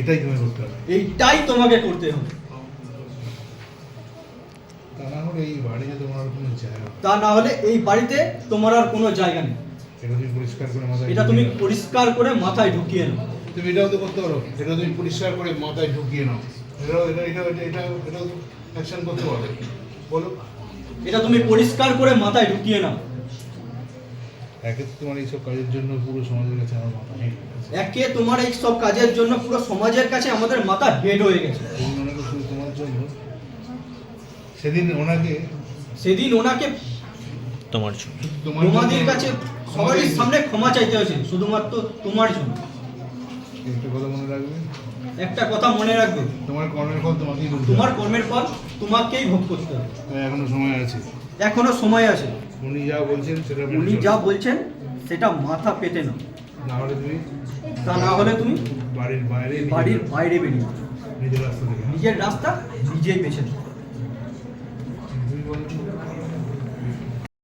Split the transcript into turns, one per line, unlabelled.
এটাই তুমি করতে হবে
এইটাই তোমাকে করতে হবে।
তা না হলে এই বাড়িতে তোমার আর কোনো জায়গা
তা না হলে এই বাড়িতে তোমার আর কোনো জায়গা নেই।
এটা তুমি পরিষ্কার করে মাথায়
এটা তুমি। পরিষ্কার করে মাথায় ঢুকিয়ে নাও।
তুমি এটাও তো করতে পারো। এটা তুমি পরিষ্কার করে মাথায় ঢুকিয়ে নাও। এটাও এটা এটা এটা এটা এটাও অ্যাকশন করতে পারো। বলো।
এটা তুমি পরিষ্কার করে মাথায় ঢুকিয়ে নাও।
একে তো তোমার এইসব কাজের জন্য পুরো সমাজের কাছে আমার মাথা নেই
একে তোমার এই সব কাজের জন্য পুরো সমাজের কাছে আমাদের মাথা হেড হয়ে গেছে।
সেদিন ওনাকে শুধু তোমার জন্য? সেদিন ওনাকে
সেদিন ওনাকে
তোমার জন্য।
তোমাদের কাছে সবারই সামনে ক্ষমা চাইতে হয়েছে শুধুমাত্র তোমার জন্য।
একটা কথা মনে রাখবে?
একটা কথা মনে রাখবে।
তোমার কর্মের ফল তোমাকেই ভুগতে
তোমার কর্মের ফল তোমাকেই ভোগ করতে হবে।
এখনও সময় আছে।
এখনও সময় আছে।
উনি যা বলছেন সেটা
উনি যা বলছেন সেটা মাথা পেতে না।
না হলে তুমি
তা না হলে তুমি
বাড়ির বাইরে নিজের-
বাড়ির বাইরে বেরিয়ে
নিজের রাস্তা
নিজের রাস্তা নিজেই বেছে
তুমি